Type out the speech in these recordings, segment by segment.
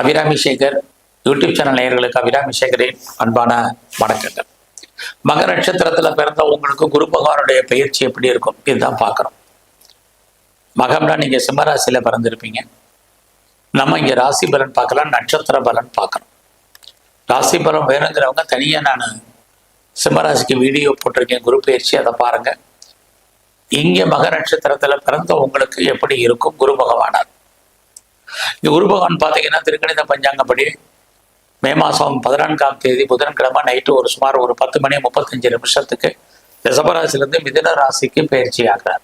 Abirami Sekar YouTube channel நேயர்களுக்கு அபிராமி சேகரின் அன்பான வணக்கங்கள். மக நட்சத்திரத்தில் பிறந்த உங்களுக்கு குரு பகவானுடைய பயிற்சி எப்படி இருக்கும்? இதுதான் பார்க்குறோம். மகம்னா நீங்கள் சிம்மராசியில் பிறந்திருப்பீங்க. நம்ம இங்கே ராசி பலன் பார்க்கலாம் நட்சத்திர பலன் பார்க்குறோம். ராசி பலன் வேணுங்கிறவங்க தனியாக நான் சிம்மராசிக்கு வீடியோ போட்டிருக்கேன் குரு பயிற்சி அதை பாருங்கள் இங்கே மக நட்சத்திரத்தில் பிறந்த உங்களுக்கு எப்படி இருக்கும் குரு பகவானார்? இந்த குரு பகவான் பார்த்தீங்கன்னா திருக்கணித பஞ்சாங்கப்படி மே மாதம் பதினான்காம் தேதி புதன்கிழமை நைட்டு ஒரு சுமார் ஒரு பத்து மணி முப்பத்தஞ்சு நிமிஷத்துக்கு ரிஷபராசிலிருந்து மிதுன ராசிக்கு பயிற்சி ஆகிறார்.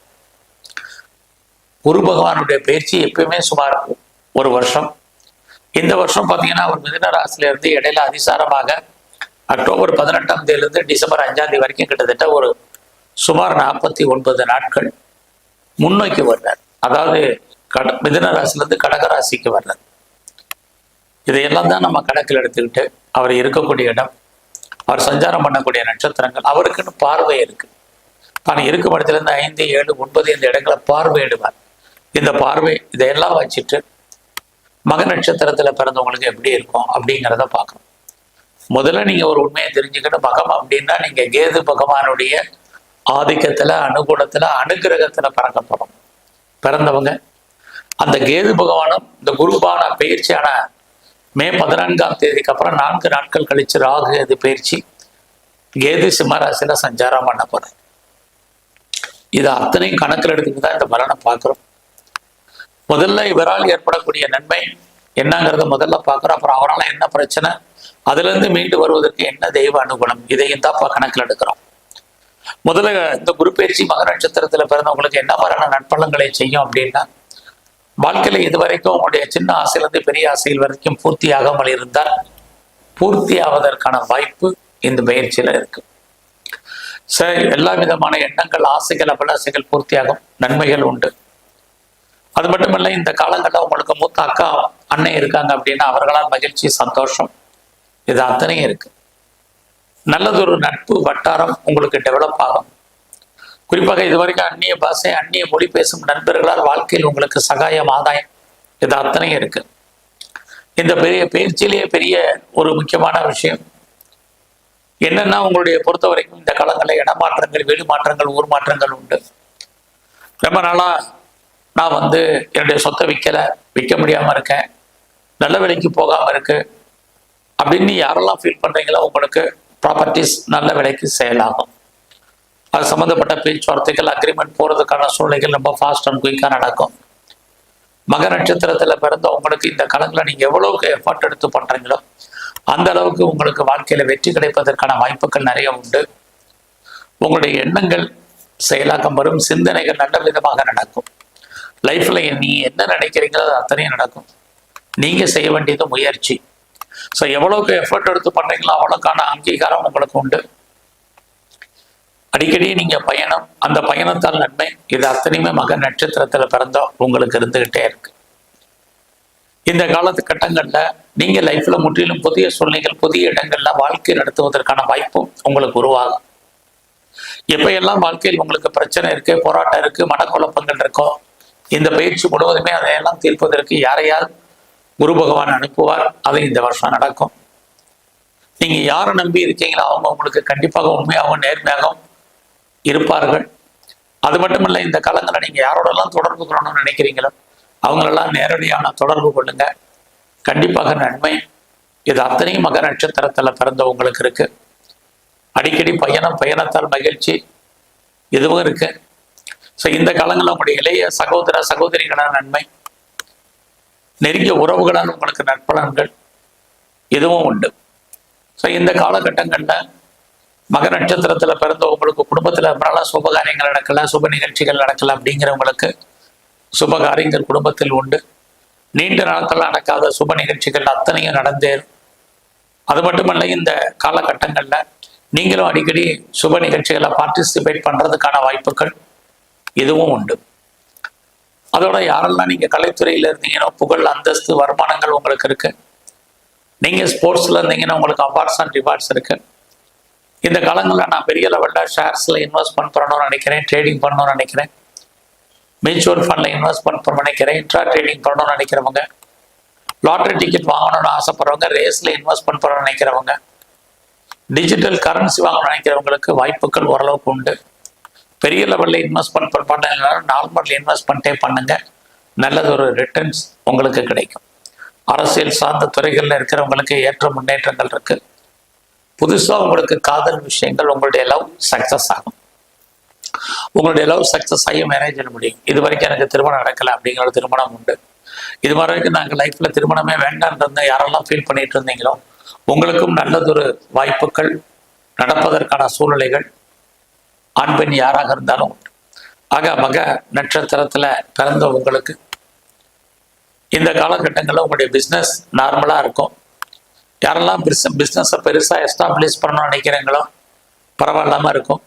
குரு பகவானுடைய பயிற்சி எப்பயுமே சுமார் ஒரு வருஷம். இந்த வருஷம் பார்த்தீங்கன்னா அவர் மிதுன ராசியிலிருந்து இடையில அதிசாரமாக அக்டோபர் பதினெட்டாம் தேதியிலிருந்து டிசம்பர் அஞ்சாம் தேதி வரைக்கும் கிட்டத்தட்ட ஒரு சுமார் நாற்பத்தி ஒன்பது நாட்கள் முன்னோக்கி வர்றார். அதாவது கட மிதுன ராசிலேருந்து கடகராசிக்கு வர்றது. இதையெல்லாம் தான் நம்ம கணக்கில் எடுத்துக்கிட்டு அவர் இருக்கக்கூடிய இடம் அவர் சஞ்சாரம் பண்ணக்கூடிய நட்சத்திரங்கள் அவருக்குன்னு பார்வை இருக்கு. தான் இருக்கும் இடத்துலேருந்து ஐந்து ஏழு ஒன்பது இந்த இடங்களை பார்வையிடுவார். இந்த பார்வை இதையெல்லாம் வச்சுட்டு மக நட்சத்திரத்தில் பிறந்தவங்களுக்கு எப்படி இருக்கும் அப்படிங்கிறத பார்க்கணும். முதல்ல நீங்கள் ஒரு உண்மையை தெரிஞ்சுக்கிட்டு மகம் அப்படின்னா நீங்கள் கேது பகவானுடைய ஆதிக்கத்தில் அனுகூலத்தில் அனுகிரகத்தில் பிறக்க போகிறோம் பிறந்தவங்க அந்த கேது பகவானும் இந்த குருபான பயிற்சியான மே பதினான்காம் தேதிக்கு அப்புறம் நான்கு நாட்கள் கழிச்சு ராகு அது பயிற்சி கேது சிம்மராசியில் சஞ்சாரம் பண்ண போறேன் இது அத்தனையும் கணக்கில் எடுத்துட்டு தான் இந்த பலனை பார்க்குறோம். முதல்ல இவரால் ஏற்படக்கூடிய நன்மை என்னங்கிறத முதல்ல பார்க்குறோம். அப்புறம் அவரால் என்ன பிரச்சனை? அதுலேருந்து மீண்டு வருவதற்கு என்ன தெய்வ அனுகூலம்? இதையும் தான் கணக்கில் எடுக்கிறோம். முதல்ல இந்த குரு பயிற்சி மகர நட்சத்திரத்தில் பிறந்தவங்களுக்கு என்ன மாதிரியான நட்பலங்களை செய்யும் அப்படின்னா வாழ்க்கையில் இதுவரைக்கும் உங்களுடைய சின்ன ஆசையிலிருந்து பெரிய ஆசையில் வரைக்கும் பூர்த்தி ஆகாமல் இருந்தால் பூர்த்தி ஆவதற்கான வாய்ப்பு இந்த பயிற்சியில் இருக்கு. சரி எல்லா விதமான எண்ணங்கள் ஆசைகள் அபிலாசைகள் பூர்த்தியாகும். நன்மைகள் உண்டு. அது மட்டுமல்ல இந்த காலங்களில் உங்களுக்கு மூத்த அக்கா அண்ணன் இருக்காங்க அப்படின்னா அவர்களால் மகிழ்ச்சி சந்தோஷம் இது அத்தனையும் இருக்கு. நல்லதொரு நட்பு வட்டாரம் உங்களுக்கு டெவலப் ஆகும். குறிப்பாக இதுவரைக்கும் அந்நிய பாஷை அந்நிய மொழி பேசும் நண்பர்களால் வாழ்க்கையில் உங்களுக்கு சகாயம் ஆதாயம் இது அத்தனையும் இருக்கு. இந்த பெரிய பயிற்சியிலேயே பெரிய ஒரு முக்கியமான விஷயம் என்னன்னா உங்களுடைய பொறுத்த வரைக்கும் இந்த காலங்களில் இடமாற்றங்கள் வீடு மாற்றங்கள் ஊர் மாற்றங்கள் உண்டு. ரொம்ப நாளா நான் வந்து என்னுடைய சொத்தை விற்கலை விற்க முடியாமல் இருக்கேன் நல்ல விலைக்கு போகாமல் இருக்கு அப்படின்னு யாரெல்லாம் ஃபீல் பண்ணுறீங்களோ உங்களுக்கு ப்ராப்பர்ட்டிஸ் நல்ல விலைக்கு சேல் ஆகும். அது சம்மந்தப்பட்ட பேச்சுவார்த்தைகள் அக்ரிமெண்ட் போகிறதுக்கான சூழ்நிலைகள் ரொம்ப ஃபாஸ்ட் அண்ட் குயிக்காக நடக்கும். மக நட்சத்திரத்தில் பிறந்த உங்களுக்கு இந்த காலங்களில் நீங்கள் எவ்வளவுக்கு எஃபர்ட் எடுத்து பண்ணுறீங்களோ அந்த அளவுக்கு உங்களுக்கு வாழ்க்கையில் வெற்றி கிடைப்பதற்கான வாய்ப்புகள் நிறைய உண்டு. உங்களுடைய எண்ணங்கள் செயலாக்கம் வரும் சிந்தனைகள் நல்ல விதமாக நடக்கும். லைஃப்பில் நீ என்ன நினைக்கிறீங்களோ அது அத்தனையும் நடக்கும். நீங்கள் செய்ய வேண்டியது முயற்சி. ஸோ எவ்வளோக்கு எஃபர்ட் எடுத்து பண்ணுறீங்களோ அவ்வளோக்கான அங்கீகாரம் உங்களுக்கு உண்டு. அடிக்கடி நீங்கள் பயணம் அந்த பயணத்தால் நன்மை இது அத்தனையுமே மக நட்சத்திரத்தில் பிறந்தோம் உங்களுக்கு இருந்துகிட்டே இருக்கு. இந்த காலத்து கட்டங்களில் நீங்கள் லைஃப்பில் முற்றிலும் புதிய சூழ்நிலைகள் புதிய இடங்கள்ல வாழ்க்கை நடத்துவதற்கான வாய்ப்பும் உங்களுக்கு உருவாகும். எப்பயெல்லாம் வாழ்க்கையில் உங்களுக்கு பிரச்சனை இருக்கு போராட்டம் இருக்கு மனக்குழப்பங்கள் இருக்கோ இந்த பயிற்சி முழுவதுமே அதையெல்லாம் தீர்ப்பதற்கு யாரையால் குரு பகவான் அனுப்புவார் அது இந்த வருஷம் நடக்கும். நீங்க யாரை நம்பி இருக்கீங்களோ அவங்க உங்களுக்கு கண்டிப்பாக உண்மையாகவும் நேர்மையாகவும் இருப்பார்கள். அது மட்டுமல்ல இந்த காலங்களில் நீங்க யாரோடெல்லாம் தொடர்பு கொள்ளணும்னு நினைக்கிறீங்களோ அவங்களெல்லாம் நேரடியான தொடர்பு கொள்ளுங்க. கண்டிப்பாக நன்மை. இது அத்தனையும் மக நட்சத்திரத்துல பிறந்தவங்களுக்கு இருக்கு. அடிக்கடி பயணம் பயணத்தால் மகிழ்ச்சி இதுவும் இருக்கு. ஸோ இந்த காலங்களில் உங்களுடைய இளைய சகோதர சகோதரிகளான நன்மை. நெருங்கிய உறவுகளால் உங்களுக்கு நற்பலன்கள் இதுவும் உண்டு. ஸோ இந்த காலகட்டங்களில் மக நட்சத்திரத்துல பிறந்தவங்களுக்கு குடும்பத்துல குடும்பத்தில் பல சுபகாரியங்கள் நடக்கல சுப நிகழ்ச்சிகள் நடக்கல அப்படிங்கிறவங்களுக்கு சுப காரியங்கள் குடும்பத்தில் உண்டு. நீண்ட நாட்கள் நடக்காத சுப நிகழ்ச்சிகள் அத்தனையும் நடந்தேறும். அது மட்டுமல்ல இந்த காலகட்டங்களில் நீங்களும் அடிக்கடி சுப நிகழ்ச்சிகளை பார்ட்டிசிபேட் பண்ணுறதுக்கான வாய்ப்புகள் இதுவும் உண்டு. அதோட யாரெல்லாம் நீங்கள் கலைத்துறையில இருந்தீங்கன்னா புகழ் அந்தஸ்து வருமானங்கள் உங்களுக்கு இருக்கு. நீங்கள் ஸ்போர்ட்ஸ்ல இருந்தீங்கன்னா உங்களுக்கு அவார்ட்ஸ் அண்ட் ரிவார்ட்ஸ் இருக்கு. இந்த காலங்களில் நான் பெரிய லெவலில் ஷேர்ஸில் இன்வெஸ்ட் பண்ணணும்னு நினைக்கிறேன் ட்ரேடிங் பண்ணணும்னு நினைக்கிறேன். மியூச்சுவல் ஃபண்டில் இன்வெஸ்ட் பண்ண நினைக்கிறேன் இன்ட்ரா ட்ரேடிங் பண்ணணும்னு நினைக்கிறவங்க லாட்டரி டிக்கெட் வாங்கணும்னு ஆசைப்படுறவங்க ரேஸில் இன்வெஸ்ட் பண்ணணும்னு நினைக்கிறவங்க டிஜிட்டல் கரன்சி வாங்கணும்னு நினைக்கிறவங்களுக்கு வாய்ப்புகள் ஓரளவுக்கு உண்டு. பெரிய லெவலில் இன்வெஸ்ட்மெண்ட் பண்ண நார்மல் இன்வெஸ்ட்மெண்ட்டே பண்ணுங்கள் நல்லது ஒரு ரிட்டர்ன்ஸ் உங்களுக்கு கிடைக்கும். அரசியல் சார்ந்த துறைகளில் இருக்கிறவங்களுக்கு ஏற்ற முன்னேற்றங்கள் இருக்குது புதுசாக உங்களுக்கு காதல் விஷயங்கள் உங்களுடைய லவ் சக்ஸஸ் ஆகும். உங்களுடைய லவ் சக்ஸஸ் ஆகி மேரேஜ் முடியும். இது வரைக்கும் எனக்கு திருமணம் நடக்கலை அப்படிங்கிற திருமணம் உண்டு. இது மாதிரி வரைக்கும் நாங்கள் லைஃப்ல திருமணமே வேண்டான்றது யாரெல்லாம் ஃபீல் பண்ணிட்டு இருந்தீங்களோ உங்களுக்கும் நல்லதொரு வாய்ப்புகள் நடப்பதற்கான சூழ்நிலைகள் ஆண் பெண் யாராக இருந்தாலும் ஆக மக நட்சத்திரத்துல பிறந்த உங்களுக்கு இந்த காலகட்டங்களில் உங்களுடைய பிஸ்னஸ் நார்மலாக இருக்கும். யாரெல்லாம் பிஸ்னஸை பெருசாக எஸ்டாப்ளிஷ் பண்ணணும்னு நினைக்கிறீங்களோ பரவாயில்லாமல் இருக்கும்.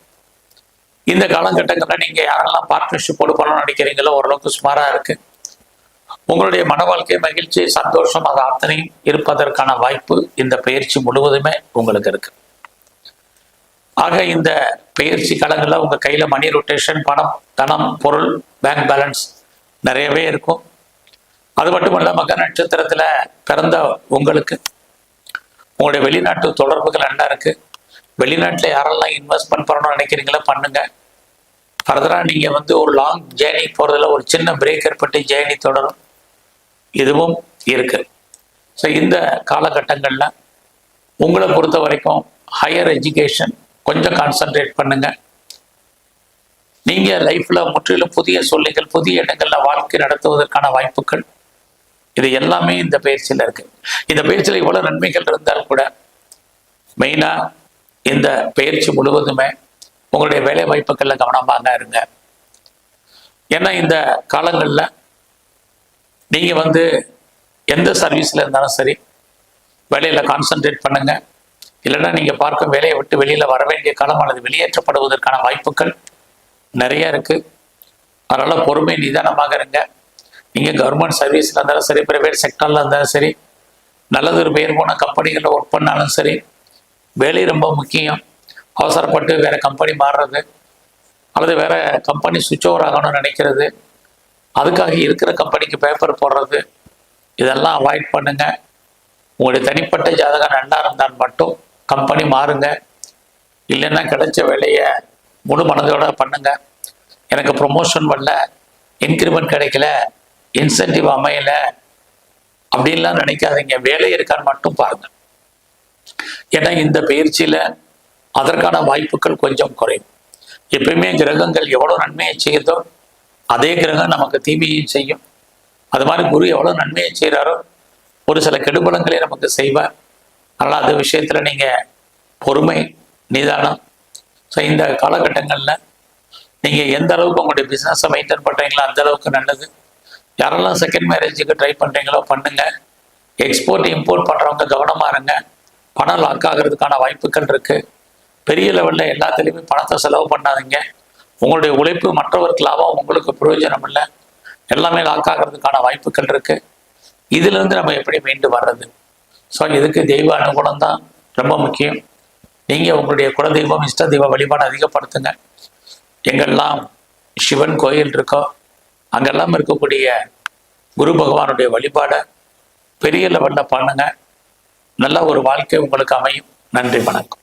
இந்த காலகட்டங்களில் நீங்கள் யாரெல்லாம் பார்ட்னர்ஷிப்போடு பண்ணணும்னு நினைக்கிறீங்களோ ஓரளவுக்கு சுமாராக இருக்குது உங்களுடைய மன வாழ்க்கை மகிழ்ச்சி சந்தோஷம் அது அத்தனையும் இருப்பதற்கான வாய்ப்பு இந்த பயிற்சி முழுவதுமே உங்களுக்கு இருக்கு. ஆக இந்த பயிற்சி காலங்களில் உங்கள் கையில் மணி ரொட்டேஷன் பணம் தனம் பொருள் பேங்க் பேலன்ஸ் நிறையவே இருக்கும். அது மட்டும் இல்லாமல் மக நட்சத்திரத்தில் பிறந்த உங்களுக்கு உங்களுடைய வெளிநாட்டு தொடர்புகள் என்ன இருக்கு? வெளிநாட்டில் யாரெல்லாம் இன்வெஸ்ட்மெண்ட் பண்ணணும்னு நினைக்கிறீங்களோ? பண்ணுங்க. ஃபர்தராக நீங்கள் வந்து ஒரு லாங் ஜேர்னி போகிறதுல ஒரு சின்ன பிரேக் ஏற்பட்டு ஜேர்னி தொடரும். இதுவும் இருக்கு. ஸோ இந்த காலகட்டங்களில் உங்களை பொறுத்த வரைக்கும் ஹையர் எஜுகேஷன் கொஞ்சம் கான்சன்ட்ரேட் பண்ணுங்க. நீங்கள் லைஃப்பில் முற்றிலும் புதிய சொல்லிகள் புதிய இடங்களில் வாழ்க்கை நடத்துவதற்கான வாய்ப்புகள் இது எல்லாமே இந்த பயிற்சியில் இருக்கு. இந்த பயிற்சியில் இவ்வளவு நன்மைகள் இருந்தாலும் கூட மெயினா இந்த பயிற்சி முழுவதுமே உங்களுடைய வேலை வாய்ப்புகள்ல கவனமாக இருங்க. ஏன்னா இந்த காலங்களில் நீங்க வந்து எந்த சர்வீஸ்ல இருந்தாலும் சரி வேலையில கான்சென்ட்ரேட் பண்ணுங்க. இல்லைன்னா நீங்க பார்க்கும் வேலையை விட்டு வெளியில வர வேண்டிய காலம் அல்லது வெளியேற்றப்படுவதற்கான வாய்ப்புகள் நிறைய இருக்கு. அதனால பொறுமை நிதானமாக இருங்க. நீங்கள் கவர்மெண்ட் சர்வீஸில் இருந்தாலும் சரி ப்ரைவேட் செக்டரில் இருந்தாலும் சரி நல்லது ஒரு பேர் போன கம்பெனிகளில் ஒர்க் பண்ணாலும் சரி வேலை ரொம்ப முக்கியம். அவசரப்பட்டு வேறு கம்பெனி மாறுறது அல்லது வேறு கம்பெனி சுவிட்ச் ஓவர் ஆகணும்னு நினைக்கிறது அதுக்காக இருக்கிற கம்பெனிக்கு பேப்பர் போடுறது இதெல்லாம் அவாய்ட் பண்ணுங்கள் உங்களுடைய தனிப்பட்ட ஜாதகம் நல்லா இருந்தால் மட்டும் கம்பெனி மாறுங்க. இல்லைன்னா கிடைச்ச வேலையை முழு மனதோட பண்ணுங்கள் எனக்கு ப்ரொமோஷன் வரல இன்க்ரிமெண்ட் கிடைக்கல இன்சென்டிவ் அமையல அப்படின்லாம் நினைக்காதீங்க. வேலை இருக்கான்னு மட்டும் பாருங்க. ஏன்னா இந்த பயிற்சியில அதற்கான வாய்ப்புகள் கொஞ்சம் குறையும். எப்பயுமே கிரகங்கள் எவ்வளவு நன்மையை செய்யுதோ அதே கிரகம் நமக்கு தீமையும் செய்யும். அது மாதிரி குரு எவ்வளவு நன்மையை செய்கிறாரோ ஒரு சில கெடுபலங்களை நமக்கு செய்வார். அதனால் அந்த விஷயத்துல நீங்க பொறுமை நிதானம். ஸோ இந்த காலகட்டங்களில் நீங்க எந்த அளவுக்கு உங்களுடைய பிஸ்னஸை மெயின்டைன் பண்ணுறீங்களோ அந்த அளவுக்கு நல்லது. யாரெல்லாம் செகண்ட் மேரேஜுக்கு ட்ரை பண்ணுறீங்களோ பண்ணுங்க. எக்ஸ்போர்ட் இம்போர்ட் பண்ணுறவங்க கவனமாக இருங்க. பணம் லாக் ஆகிறதுக்கான வாய்ப்புகள் இருக்குது பெரிய லெவலில் எல்லாத்துலேயுமே பணத்தை செலவு பண்ணாதீங்க. உங்களுடைய உழைப்பு மற்றவருக்கு லாபம் உங்களுக்கு பிரயோஜனம் இல்லை. எல்லாமே லாக் ஆகிறதுக்கான வாய்ப்புகள் இருக்குது இதிலிருந்து நம்ம எப்படி மீண்டு வர்றது? ஸோ இதுக்கு தெய்வ அனுகூலம் தான் ரொம்ப முக்கியம். நீங்கள் உங்களுடைய குலதெய்வம் இஷ்ட தெய்வ வழிபாடு அதிகப்படுத்துங்க. எங்கெல்லாம் சிவன் கோயில் இருக்கோ அங்கெல்லாம் இருக்கக்கூடிய குரு பகவானுடைய வழிபாடை பெரிய லெவலில் பண்ணுங்க. நல்ல ஒரு வாழ்க்கை உங்களுக்கு அமையும். நன்றி வணக்கம்.